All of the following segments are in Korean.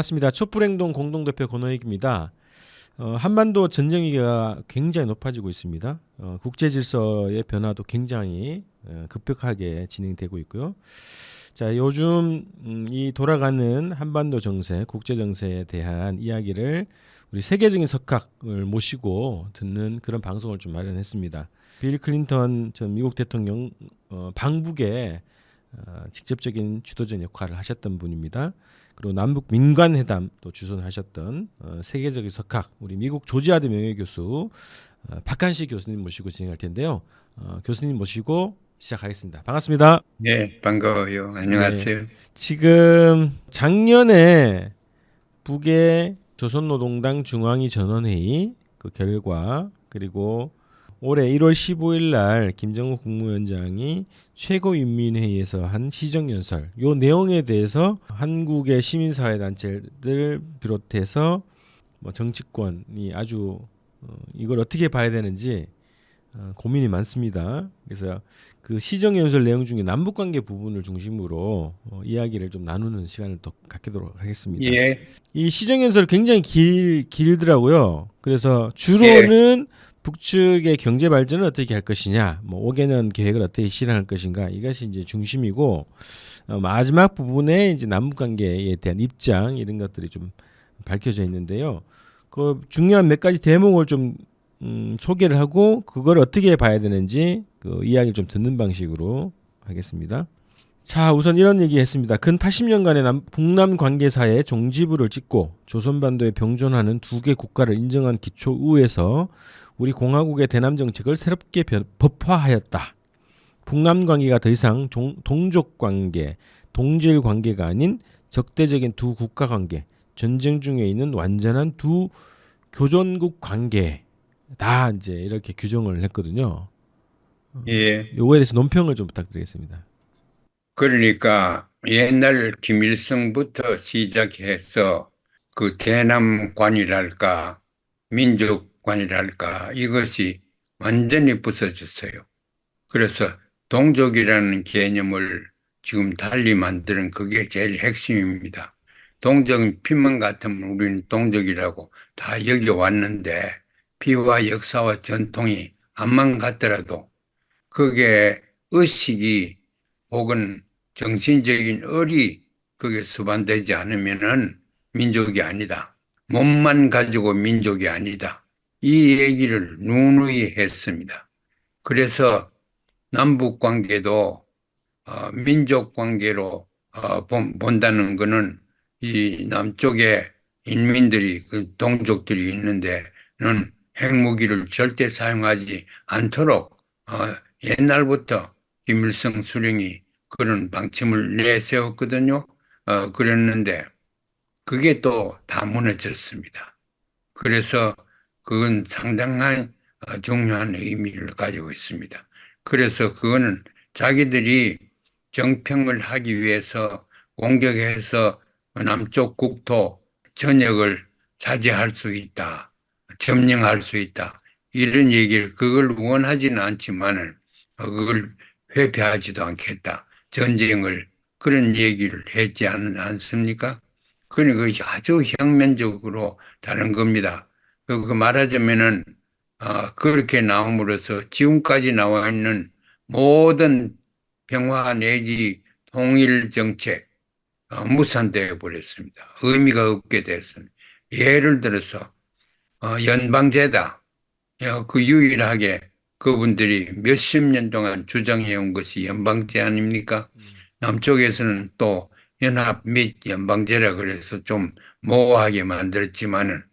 반갑습니다. 촛불행동 공동대표 권호익입니다. 어, 한반도 전쟁 위기가 굉장히 높아지고 있습니다. 어, 국제 질서의 변화도 굉장히 어, 급격하게 진행되고 있고요. 자, 요즘 음, 이 돌아가는 한반도 정세, 국제 정세에 대한 이야기를 우리 세계적인 석학을 모시고 듣는 그런 방송을 좀 마련했습니다. 빌 클린턴 전 미국 대통령 어, 방북에 어, 직접적인 주도적 역할을 하셨던 분입니다. 그리고 남북 민관 회담도 주선하셨던 어, 세계적인 석학 우리 미국 조지아대 명예 교수 어, 박한식 교수님 모시고 진행할 텐데요. 어, 교수님 모시고 시작하겠습니다. 반갑습니다. 네, 반가워요. 안녕하세요. 지금 작년에 북의 조선노동당 중앙위 전원회의 그 결과 그리고 올해 1월 15일 날 김정은 국무위원장이 최고인민회의에서 한 시정연설 요 내용에 대해서 한국의 시민사회 단체들 비롯해서 뭐 정치권이 아주 어, 이걸 어떻게 봐야 되는지 어, 고민이 많습니다. 그래서 그 시정연설 내용 중에 남북관계 부분을 중심으로 어, 이야기를 좀 나누는 시간을 또 갖도록 하겠습니다. 예, 이 시정연설 굉장히 길 길더라고요. 그래서 주로는 북측의 경제 발전을 어떻게 할 것이냐, 뭐 5개년 계획을 어떻게 실현할 것인가 이것이 이제 중심이고 어, 마지막 부분에 이제 남북 관계에 대한 입장 이런 것들이 좀 밝혀져 있는데요. 그 중요한 몇 가지 대목을 좀 음, 소개를 하고 그걸 어떻게 봐야 되는지 그 이야기를 좀 듣는 방식으로 하겠습니다. 자, 우선 이런 얘기 했습니다. 근 80년간의 남, 북남 관계사의 종지부를 찍고 조선반도에 병존하는 두 개 국가를 인정한 기초의에서 우리 공화국의 대남 정책을 새롭게 변- 법화하였다. 북남 관계가 더 이상 종, 동족 관계, 동질 관계가 아닌 적대적인 두 국가 관계, 전쟁 중에 있는 완전한 두 교전국 관계 다 이제 이렇게 규정을 했거든요. 예. 요거에 대해서 논평을 좀 부탁드리겠습니다. 그러니까 옛날 김일성부터 시작해서 그 대남관이랄까, 민족 관이랄까, 이것이 완전히 부서졌어요. 그래서 동족이라는 개념을 지금 달리 만드는 그게 제일 핵심입니다. 동족 피만 같으면 우리는 동족이라고 다 여겨왔는데 피와 역사와 전통이 안만 같더라도 그게 의식이 혹은 정신적인 을이 그게 수반되지 않으면은 민족이 아니다. 몸만 가지고 민족이 아니다. 이 얘기를 누누이 했습니다. 그래서 남북 관계도 어, 민족 관계로 어, 본- 본다는 것은 이 남쪽에 인민들이 그 동족들이 있는데는 핵무기를 절대 사용하지 않도록 어, 옛날부터 김일성 수령이 그런 방침을 내세웠거든요. 어, 그랬는데 그게 또 다 무너졌습니다. 그래서 그건 상당한 어, 중요한 의미를 가지고 있습니다. 그래서 그거는 자기들이 정평을 하기 위해서 공격해서 남쪽 국토 전역을 차지할 수 있다. 점령할 수 있다. 이런 얘기를 그걸 원하지는 않지만은 어, 그걸 회피하지도 않겠다. 전쟁을 그런 얘기를 했지 않, 않습니까? 그러니까 아주 혁명적으로 다른 겁니다. 그, 그 말하자면은 어, 그렇게 나옴으로써 지금까지 나와 있는 모든 평화 내지 통일 정책 어, 무산되어 버렸습니다. 의미가 없게 됐습니다. 예를 들어서 어, 연방제다. 어, 그 유일하게 그분들이 몇십 년 동안 주장해온 것이 연방제 아닙니까? 남쪽에서는 또 연합 및 연방제라 그래서 좀 모호하게 만들었지만은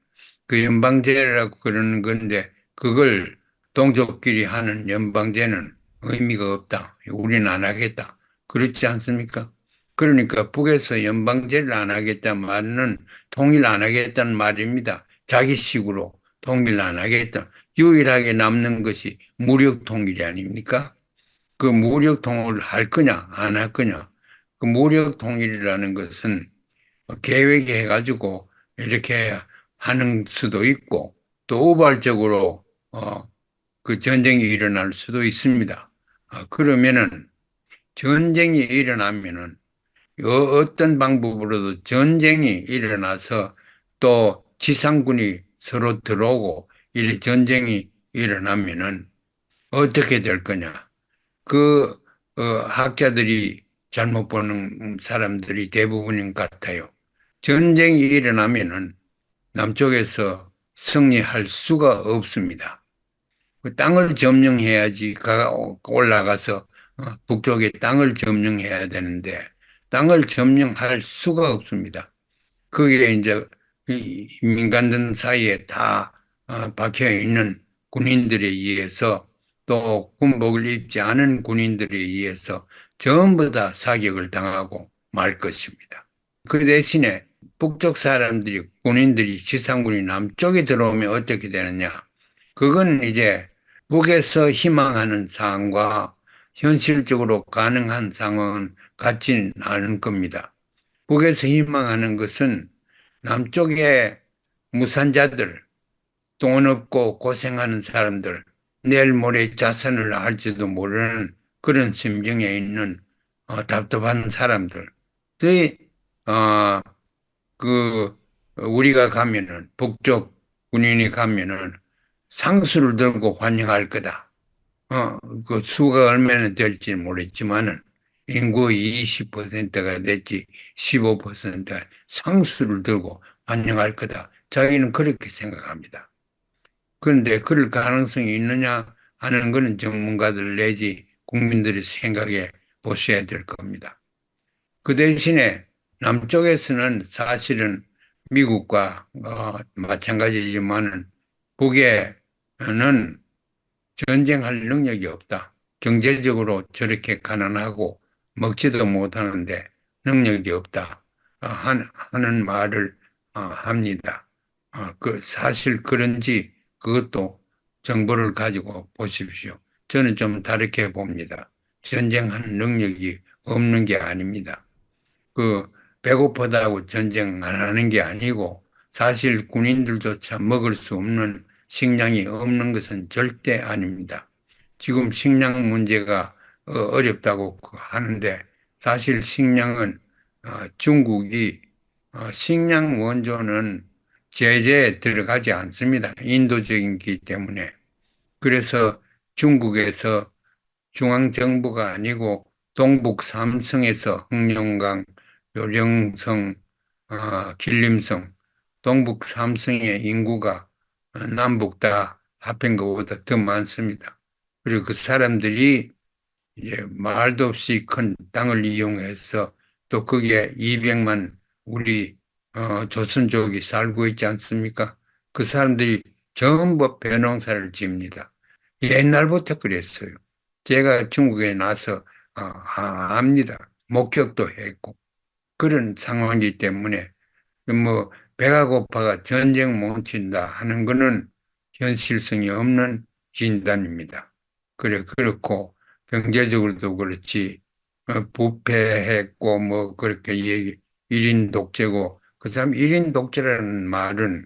그 연방제라고 그러는 건데 그걸 동족끼리 하는 연방제는 의미가 없다. 우리는 안 하겠다. 그렇지 않습니까? 그러니까 북에서 연방제를 안 하겠다 말은 통일 안 하겠다는 말입니다. 자기식으로 통일 안 하겠다. 유일하게 남는 것이 무력 통일이 아닙니까? 그 무력 통일을 할 거냐, 안 할 거냐. 그 무력 통일이라는 것은 계획해 가지고 이렇게 하는 수도 있고 또 우발적으로 어, 그 전쟁이 일어날 수도 있습니다. 아, 그러면은 전쟁이 일어나면은 어- 어떤 방법으로도 전쟁이 일어나서 또 지상군이 서로 들어오고 이 전쟁이 일어나면은 어떻게 될 거냐? 그 어, 학자들이 잘못 보는 사람들이 대부분인 것 같아요. 전쟁이 일어나면은 남쪽에서 승리할 수가 없습니다. 그 땅을 점령해야지 가- 올라가서 어, 북쪽에 땅을 점령해야 되는데 땅을 점령할 수가 없습니다. 그게 이제 이 민간들 사이에 다 어, 박혀 있는 군인들에 의해서 또 군복을 입지 않은 군인들에 의해서 전부 다 사격을 당하고 말 것입니다. 그 대신에 북쪽 사람들이 군인들이 지상군이 남쪽에 들어오면 어떻게 되느냐? 그건 이제 북에서 희망하는 상황과 현실적으로 가능한 상황은 같지는 않을 겁니다. 북에서 희망하는 것은 남쪽의 무산자들, 돈 없고 고생하는 사람들, 내일 모레 자산을 할지도 모르는 그런 심정에 있는 어, 답답한 사람들. 저희 어, 그 우리가 가면은 북쪽 군인이 가면은 상수를 들고 환영할 거다. 어, 그 수가 얼마나 될지 모르겠지만은 인구의 20%가 됐지 15%가 상수를 들고 환영할 거다. 자기는 그렇게 생각합니다. 그런데 그럴 가능성이 있느냐 하는 것은 전문가들 내지 국민들이 생각해 보셔야 될 겁니다. 그 대신에 남쪽에서는 사실은 미국과 어, 마찬가지지만은 북에는 전쟁할 능력이 없다. 경제적으로 저렇게 가난하고 먹지도 못하는데 능력이 없다. 어, 한- 하는 말을 어, 합니다. 어, 그 사실 그런지 그것도 정보를 가지고 보십시오. 저는 좀 다르게 봅니다. 전쟁하는 능력이 없는 게 아닙니다. 그 배고프다고 전쟁 안 하는 게 아니고 사실 군인들조차 먹을 수 없는 식량이 없는 것은 절대 아닙니다. 지금 식량 문제가 어, 어렵다고 하는데 사실 식량은 어, 중국이 어, 식량 원조는 제재에 들어가지 않습니다. 인도적인기 때문에. 그래서 중국에서 중앙정부가 아니고 동북 삼성에서 흑룡강, 요령성, 어, 길림성, 동북 삼성의 인구가 어, 남북 다 합한 것보다 더 많습니다. 그리고 그 사람들이 이제 말도 없이 큰 땅을 이용해서 또 거기에 200만 우리 어, 조선족이 살고 있지 않습니까? 그 사람들이 전부 벼농사를 지입니다. 옛날부터 그랬어요. 제가 중국에 나서 어, 아, 압니다. 목격도 했고 그런 상황이기 때문에 뭐 배가 고파가 전쟁 못 친다 하는 것은 현실성이 없는 진단입니다. 그래 그렇고 경제적으로도 그렇지 어, 부패했고 뭐 그렇게 얘기 일인 독재고 그 사람 일인 독재라는 말은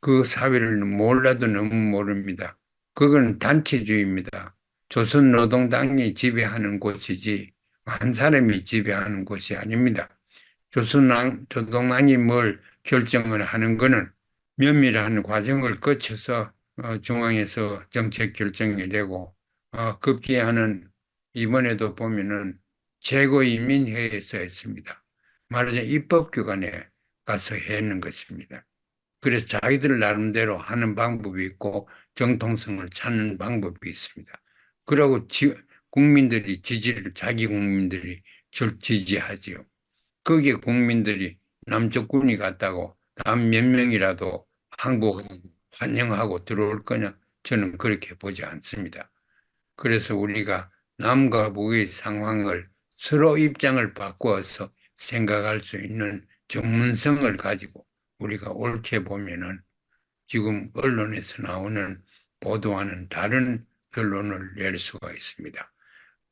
그 사회를 몰라도 너무 모릅니다. 그건 단체주의입니다. 조선노동당이 지배하는 곳이지 한 사람이 지배하는 곳이 아닙니다. 조선당, 조동당이 뭘 결정을 하는 것은 면밀한 과정을 거쳐서 어, 중앙에서 정책 결정이 되고 어, 급기야는 이번에도 보면은 최고인민회의에서 했습니다. 말하자면 입법기관에 가서 했는 것입니다. 그래서 자기들 나름대로 하는 방법이 있고 정통성을 찾는 방법이 있습니다. 그러고 지, 국민들이 지지를 자기 국민들이 줄 지지하지요. 거기에 국민들이 남쪽 군이 갔다고 남 몇 명이라도 항복하고 환영하고 들어올 거냐? 저는 그렇게 보지 않습니다. 그래서 우리가 남과 북의 상황을 서로 입장을 바꾸어서 생각할 수 있는 전문성을 가지고 우리가 옳게 보면은 지금 언론에서 나오는 보도와는 다른 결론을 낼 수가 있습니다.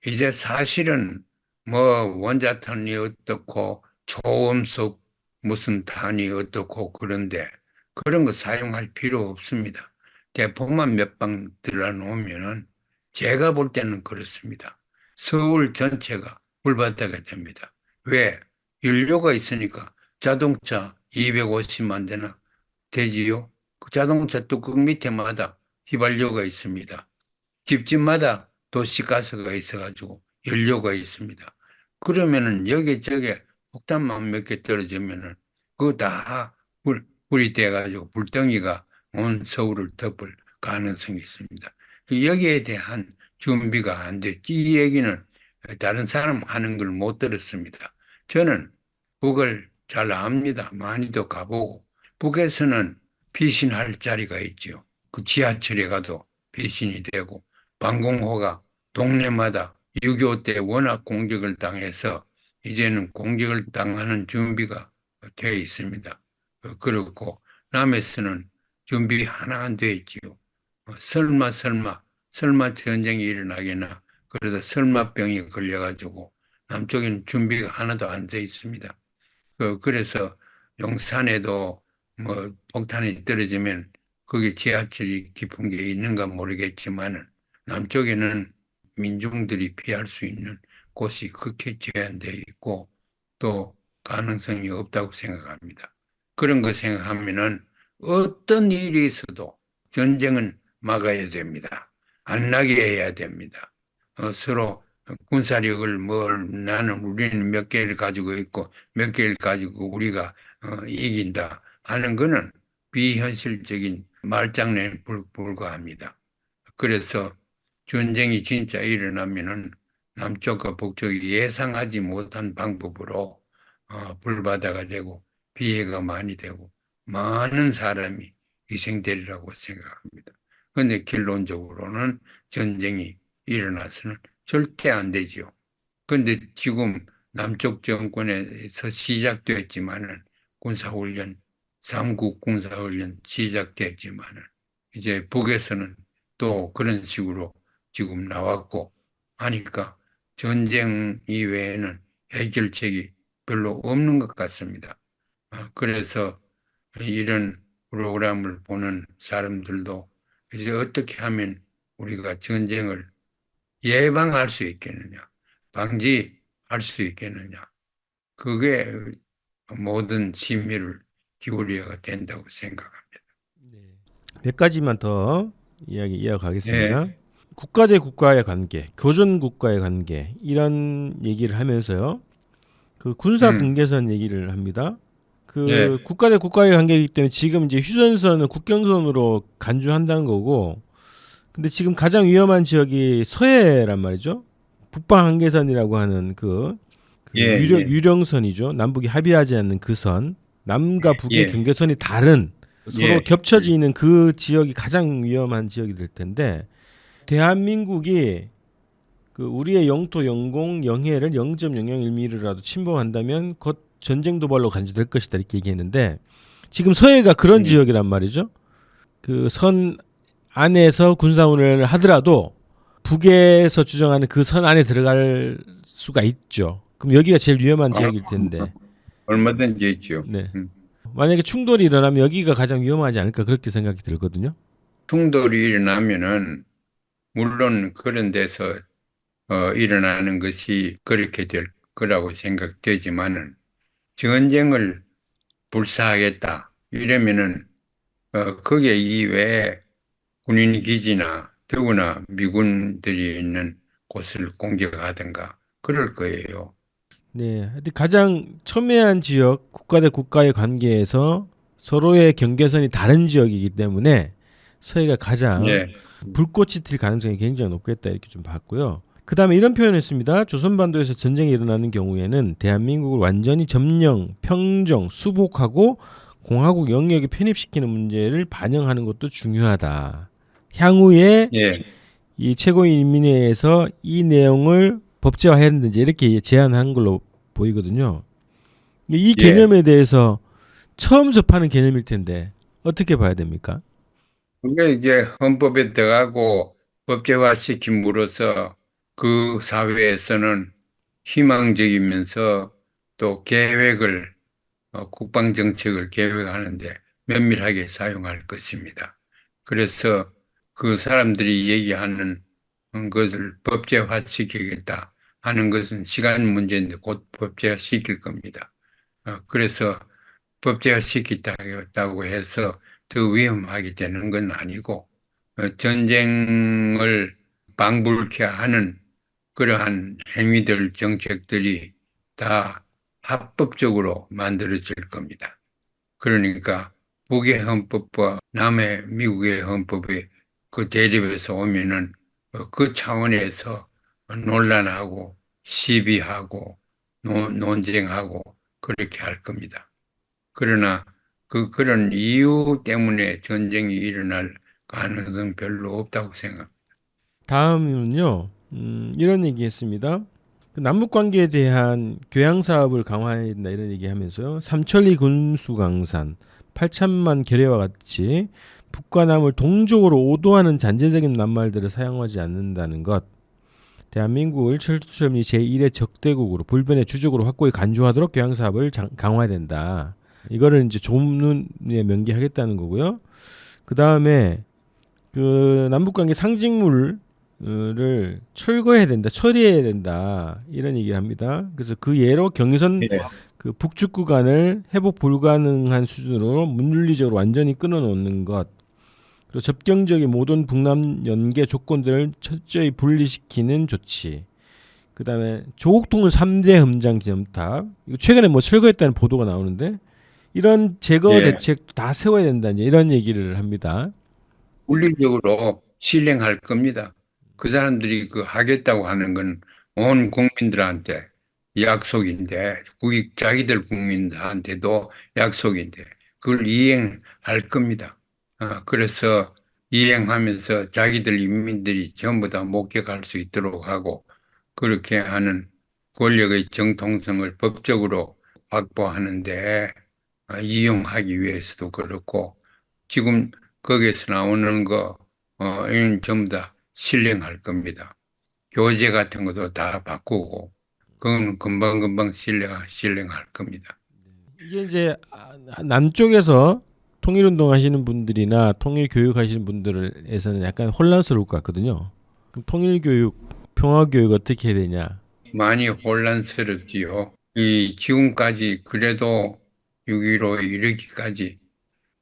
이제 사실은 뭐 원자탄이 어떻고 초음속 무슨 탄이 어떻고 그런데 그런 거 사용할 필요 없습니다. 대포만 몇 방 들어놓으면은 제가 볼 때는 그렇습니다. 서울 전체가 불바다가 됩니다. 왜? 연료가 있으니까 자동차 250만 대나 되지요. 그 자동차 뚜껑 밑에마다 휘발유가 있습니다. 집집마다 도시가스가 있어가지고 연료가 있습니다. 그러면은 여기저기 폭탄만 몇 개 떨어지면은 그거 다 불, 불이 돼가지고 불덩이가 온 서울을 덮을 가능성이 있습니다. 여기에 대한 준비가 안 됐지. 이 얘기는 다른 사람 하는 걸 못 들었습니다. 저는 북을 잘 압니다. 많이도 가보고. 북에서는 피신할 자리가 있지요. 그 지하철에 가도 피신이 되고, 방공호가 동네마다 6.25 때 워낙 공격을 당해서 이제는 공격을 당하는 준비가 되어 있습니다. 어, 그렇고, 남에서는 준비 하나 안 되어 있지요. 어, 설마, 설마, 설마 전쟁이 일어나겠나. 그러다 설마 병이 걸려가지고 남쪽에는 준비가 하나도 안돼 있습니다. 그, 그래서 용산에도 뭐 폭탄이 떨어지면 거기 지하철이 깊은 게 있는가 모르겠지만은 남쪽에는 민중들이 피할 수 있는 곳이 극히 제한되어 있고 또 가능성이 없다고 생각합니다. 그런 거 생각하면은 어떤 일이 있어도 전쟁은 막아야 됩니다. 안 나게 해야 됩니다. 어, 서로 군사력을 뭘 나는 우리는 몇 개를 가지고 있고 몇 개를 가지고 우리가 어, 이긴다 하는 거는 비현실적인 말장난에 불, 불과합니다. 그래서 전쟁이 진짜 일어나면은 남쪽과 북쪽이 예상하지 못한 방법으로 어, 불바다가 되고 피해가 많이 되고 많은 사람이 희생되리라고 생각합니다. 그런데 결론적으로는 전쟁이 일어나서는 절대 안 되지요. 그런데 지금 남쪽 정권에서 시작됐지만은 군사훈련, 삼국 군사훈련 시작됐지만은 이제 북에서는 또 그런 식으로 지금 나왔고 하니까 전쟁 이외에는 해결책이 별로 없는 것 같습니다. 아, 그래서 이런 프로그램을 보는 사람들도 이제 어떻게 하면 우리가 전쟁을 예방할 수 있겠느냐, 방지할 수 있겠느냐. 그게 모든 심의를 기울여야 된다고 생각합니다. 네. 몇 가지만 더 이야기 이어가겠습니다. 네. 국가 대 국가의 관계, 교전 국가의 관계 이런 얘기를 하면서요. 그 군사 음. 분계선 얘기를 합니다. 그 네. 국가 대 국가의 관계이기 때문에 지금 이제 휴전선은 국경선으로 간주한다는 거고. 근데 지금 가장 위험한 지역이 서해란 말이죠. 북방 한계선이라고 하는 그, 그 예, 유령, 예. 유령선이죠. 남북이 합의하지 않는 그 선. 남과 북의 예. 경계선이 다른 서로 예. 겹쳐지는 그 지역이 가장 위험한 지역이 될 텐데 대한민국이 그 우리의 영토 영공 영해를 0.001mm라도 침범한다면 곧 전쟁 도발로 간주될 것이다 이렇게 얘기했는데 지금 서해가 그런 음. 지역이란 말이죠. 그 선 안에서 군사훈련을 하더라도 북에서 주장하는 그 선 안에 들어갈 수가 있죠. 그럼 여기가 제일 위험한 아, 지역일 텐데. 얼마든지 있죠. 네. 음. 만약에 충돌이 일어나면 여기가 가장 위험하지 않을까 그렇게 생각이 들거든요. 충돌이 일어나면은 물론 그런 데서 어, 일어나는 것이 그렇게 될 거라고 생각되지만은 전쟁을 불사하겠다 이러면은 어, 거기에 이외에 군인 기지나 더구나 미군들이 있는 곳을 공격하든가 그럴 거예요. 네, 가장 첨예한 지역 국가 대 국가의 관계에서 서로의 경계선이 다른 지역이기 때문에 서해가 가장 예, 불꽃이 튈 가능성이 굉장히 높겠다 이렇게 좀 봤고요. 그 다음에 이런 표현을 했습니다. 조선반도에서 전쟁이 일어나는 경우에는 대한민국을 완전히 점령, 평정, 수복하고 공화국 영역에 편입시키는 문제를 반영하는 것도 중요하다. 향후에 예, 이 최고인민회에서 이 내용을 법제화해야 된다 이렇게 제안한 걸로 보이거든요. 이 예. 개념에 대해서 처음 접하는 개념일 텐데 어떻게 봐야 됩니까? 그게 이제 헌법에 들어가고 법제화 시킴으로써 그 사회에서는 희망적이면서 또 계획을 어, 국방 정책을 계획하는데 면밀하게 사용할 것입니다. 그래서 그 사람들이 얘기하는 것을 법제화 시키겠다 하는 것은 시간 문제인데 곧 법제화 시킬 겁니다. 어, 그래서 법제화시키겠다고 해서 더 위험하게 되는 건 아니고 어, 전쟁을 방불케 하는 그러한 행위들, 정책들이 다 합법적으로 만들어질 겁니다. 그러니까 북의 헌법과 남의 미국의 헌법이 그 대립에서 오면은 어, 그 차원에서 논란하고 시비하고 논- 논쟁하고 그렇게 할 겁니다. 그러나 그 그런 이유 때문에 전쟁이 일어날 가능성 별로 없다고 생각. 다음은요. 음, 이런 얘기했습니다. 그 남북 관계에 대한 교양 사업을 강화해야 된다 이런 얘기하면서요. 삼천리 군수 강산 8천만 결의와 같이 북과 남을 동족으로 오도하는 잔재적인 낱말들을 사용하지 않는다는 것. 대한민국을 철두철미 제1의 적대국으로 불변의 주적으로 확고히 간주하도록 교양 사업을 장- 강화해야 된다. 이거를 이제 조문에 명기하겠다는 거고요. 그 다음에 그 남북 관계 상징물을 철거해야 된다, 처리해야 된다 이런 얘기를 합니다. 그래서 그 예로 경의선 예. 그 북측 구간을 회복 불가능한 수준으로 물리적으로 완전히 끊어놓는 것, 그리고 접경적인 모든 북남 연계 조건들을 철저히 분리시키는 조치. 그다음에 조국통일 3대 험장 기념탑. 이거 최근에 뭐 철거했다는 보도가 나오는데 이런 제거 예. 대책도 다 세워야 된다 이제 이런 얘기를 합니다. 물리적으로 실행할 겁니다. 그 사람들이 그 하겠다고 하는 건 온 국민들한테 약속인데, 국익 자기들 국민들한테도 약속인데, 그걸 이행할 겁니다. 아, 그래서 이행하면서 자기들 인민들이 전부 다 목격할 수 있도록 하고, 그렇게 하는 권력의 정통성을 법적으로 확보하는데, 아, 이용하기 위해서도 그렇고, 지금 거기에서 나오는 거, 어, 이건 전부 다 실행할 겁니다. 교재 같은 것도 다 바꾸고, 그건 금방금방 실행, 실행할 겁니다. 이게 이제 아, 남쪽에서 통일운동 하시는 분들이나 통일 교육 하시는 분들에서는 약간 혼란스러울 것 같거든요. 그럼 통일 교육, 평화 교육 어떻게 해야 되냐? 많이 혼란스럽지요. 이 지금까지 그래도 6.15 이르기까지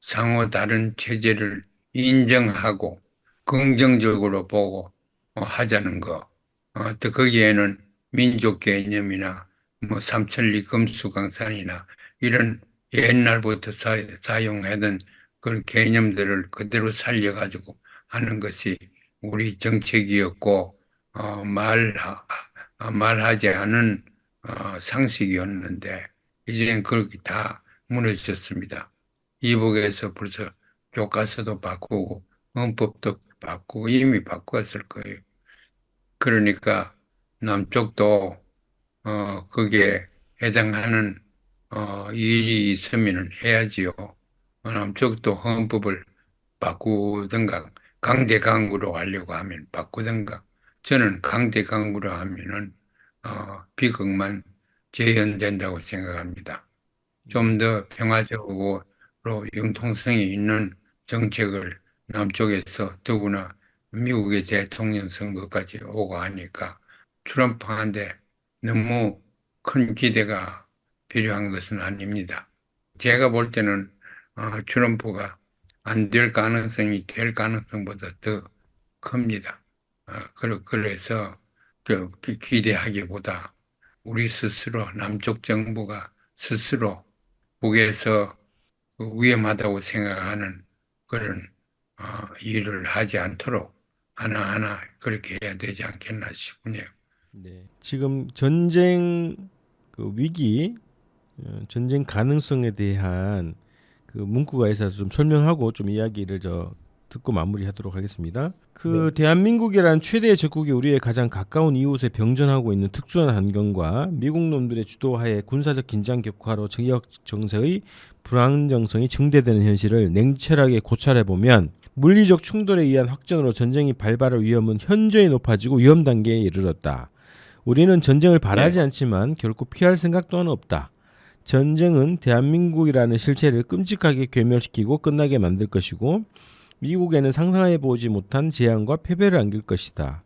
상호 다른 체제를 인정하고 긍정적으로 보고 어, 하자는 거. 어, 또 거기에는 민족 개념이나 뭐 삼천리 금수강산이나 이런 옛날부터 사, 사용하던 그런 개념들을 그대로 살려가지고 하는 것이 우리 정책이었고 어, 말 아, 말하지 않은 어, 상식이었는데 이제는 그렇게 다 무너졌습니다. 이북에서 벌써 교과서도 바꾸고 헌법도 바꾸고 이미 바꿨을 거예요. 그러니까 남쪽도 어, 거기에 해당하는 어, 일이 있으면 해야지요. 어, 남쪽도 헌법을 바꾸든가 강대강구로 하려고 하면 바꾸든가 저는 강대강구로 하면은 어, 비극만 재현된다고 생각합니다. 좀 더 평화적으로 융통성이 있는 정책을 남쪽에서 더구나 미국의 대통령 선거까지 오고 하니까 트럼프한테 너무 큰 기대가 필요한 것은 아닙니다. 제가 볼 때는 어, 트럼프가 안 될 가능성이 될 가능성보다 더 큽니다. 어, 그러- 그래서 그 기- 기대하기보다 우리 스스로 남쪽 정부가 스스로 북에서 그 위험하다고 생각하는 그런 어, 일을 하지 않도록 하나하나 그렇게 해야 되지 않겠나 싶네요. 네. 지금 전쟁 그 위기, 어, 전쟁 가능성에 대한 그 문구가 있어서 좀 설명하고 좀 이야기를 저 듣고 마무리하도록 하겠습니다. 그 대한민국이란 최대의 적국이 우리의 가장 가까운 이웃에 병전하고 있는 특수한 환경과 미국 놈들의 주도하에 군사적 긴장 격화로 지역 정세의 불안정성이 증대되는 현실을 냉철하게 고찰해 보면 물리적 충돌에 의한 확전으로 전쟁이 발발할 위험은 현저히 높아지고 위험 단계에 이르렀다. 우리는 전쟁을 바라지 않지만 결코 피할 생각 또한 없다. 전쟁은 대한민국이라는 실체를 끔찍하게 괴멸시키고 끝나게 만들 것이고 미국에는 상상해 보지 못한 재앙과 패배를 안길 것이다.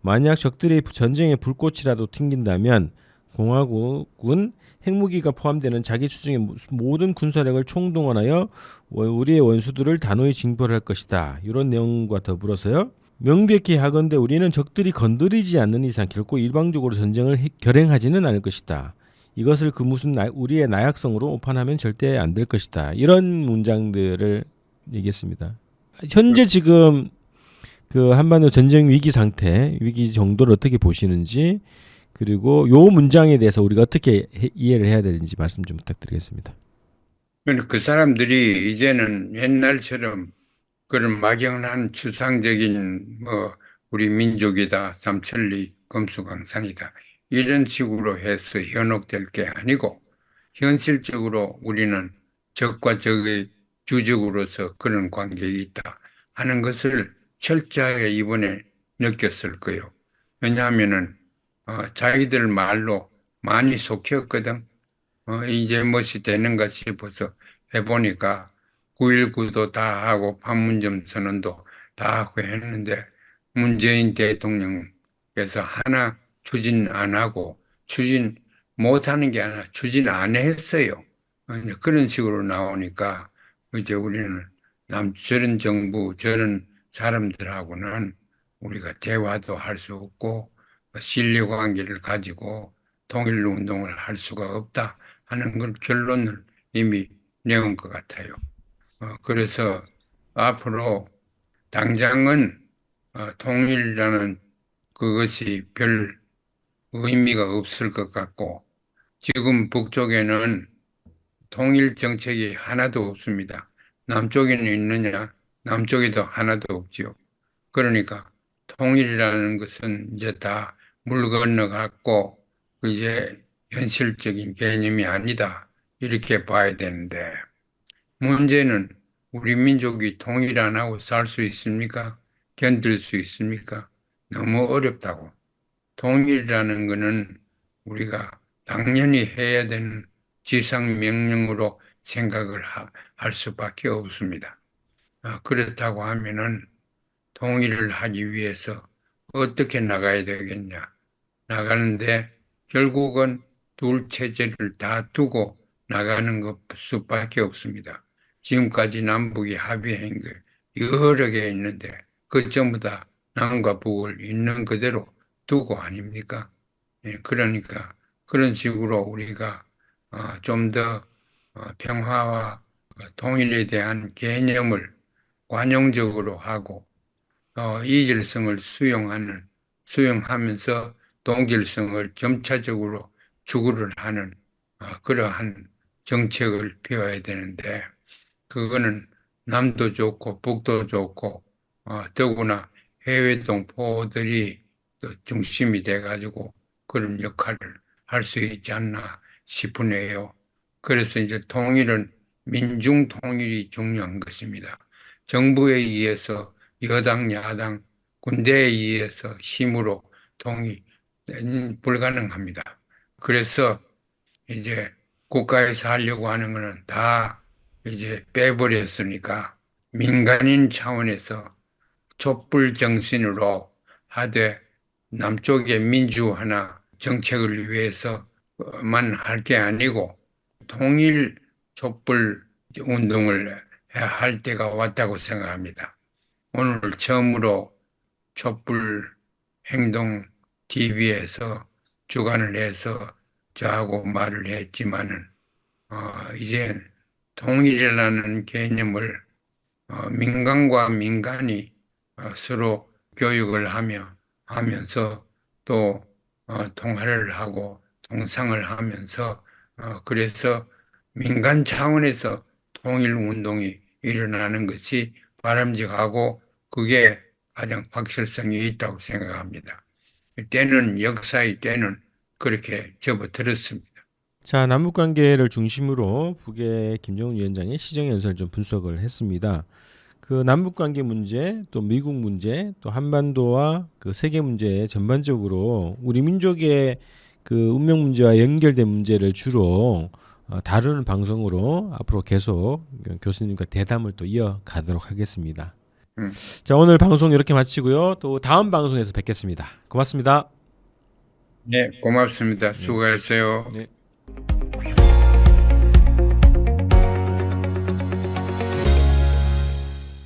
만약 적들이 전쟁의 불꽃이라도 튕긴다면 공화국은 핵무기가 포함되는 자기 모- 모든 군사력을 총동원하여 원- 우리의 원수들을 단호히 징벌할 것이다. 이런 내용과 더불어서요. 명백히 하건대 우리는 적들이 건드리지 않는 이상 결코 일방적으로 전쟁을 해- 결행하지는 않을 것이다. 이것을 그 무슨 나- 우리의 나약성으로 오판하면 절대 안 될 것이다. 이런 문장들을 얘기했습니다. 현재 지금 그 한반도 전쟁 위기 상태, 위기 정도를 어떻게 보시는지 그리고 요 문장에 대해서 우리가 어떻게 해- 이해를 해야 되는지 말씀 좀 부탁드리겠습니다. 그러니까 그 사람들이 이제는 옛날처럼 그런 막연한 추상적인 뭐 우리 민족이다, 삼천리, 검수강산이다 이런 식으로 해서 현혹될 게 아니고 현실적으로 우리는 적과 적의 주적으로서 그런 관계가 있다 하는 것을 철저하게 이번에 느꼈을 거예요. 왜냐하면은 어, 자기들 말로 많이 속혔거든. 어, 이제 무엇이 되는가 싶어서 해보니까 9.19도 다 하고 판문점 선언도 다 하고 했는데 문재인 대통령께서 하나 추진 안 하고 추진 못하는 게 아니라 추진 안 했어요. 어, 그런 식으로 나오니까 이제 우리는 남 저런 정부 저런 사람들하고는 우리가 대화도 할 수 없고 신뢰 관계를 가지고 통일 운동을 할 수가 없다 하는 걸 결론을 이미 내온 것 같아요. 어, 그래서 앞으로 당장은 어, 통일이라는 그것이 별 의미가 없을 것 같고 지금 북쪽에는 통일 정책이 하나도 없습니다. 남쪽에는 있느냐? 남쪽에도 하나도 없지요. 그러니까 통일이라는 것은 이제 다 물 건너갔고 이제 현실적인 개념이 아니다. 이렇게 봐야 되는데 문제는 우리 민족이 통일 안 하고 살 수 있습니까? 견딜 수 있습니까? 너무 어렵다고. 통일이라는 것은 우리가 당연히 해야 되는 지상 명령으로 생각을 하- 할 수밖에 없습니다. 아, 그렇다고 하면은 통일을 하기 위해서 어떻게 나가야 되겠냐? 나가는데 결국은 둘 체제를 다 두고 나가는 것 수밖에 없습니다. 지금까지 남북이 합의한 게 여러 개 있는데 그 전부 다 남과 북을 있는 그대로 두고 아닙니까? 예, 그러니까 그런 식으로 우리가 어, 좀 더 평화와 통일에 대한 개념을 관용적으로 하고 어, 이질성을 수용하는 수용하면서 동질성을 점차적으로 추구를 하는 어, 그러한 정책을 펴야 되는데 그거는 남도 좋고 북도 좋고 어, 더구나 해외 동포들이 또 중심이 돼가지고 그런 역할을 할 수 있지 않나 싶으네요. 그래서 이제 통일은 민중 통일이 중요한 것입니다. 정부에 의해서 여당, 야당, 군대에 의해서 힘으로 통일은 불가능합니다. 그래서 이제 국가에서 하려고 하는 거는 다 이제 빼버렸으니까 민간인 차원에서 촛불 정신으로 하되 남쪽의 민주화나 정책을 위해서 만 할 게 아니고 통일 촛불 운동을 할 때가 왔다고 생각합니다. 오늘 처음으로 촛불 행동 TV에서 주관을 해서 저하고 말을 했지만은 어, 이제 통일이라는 개념을 어, 민간과 민간이 어, 서로 교육을 하며 하면서 또 어, 통화를 하고 통상을 하면서 어, 그래서 민간 차원에서 통일 운동이 일어나는 것이 바람직하고 그게 가장 확실성이 있다고 생각합니다. 때는 역사의 때는 그렇게 접어들었습니다. 자, 남북 관계를 중심으로 북의 김정은 위원장의 시정 연설을 좀 분석을 했습니다. 그 남북 관계 문제, 또 미국 문제, 또 한반도와 그 세계 문제 전반적으로 우리 민족의 그 운명 문제와 연결된 문제를 주로 어, 다루는 방송으로 앞으로 계속 교수님과 대담을 또 이어가도록 하겠습니다. 음. 자, 오늘 방송 이렇게 마치고요. 또 다음 방송에서 뵙겠습니다. 고맙습니다. 네, 고맙습니다. 수고하세요. 네.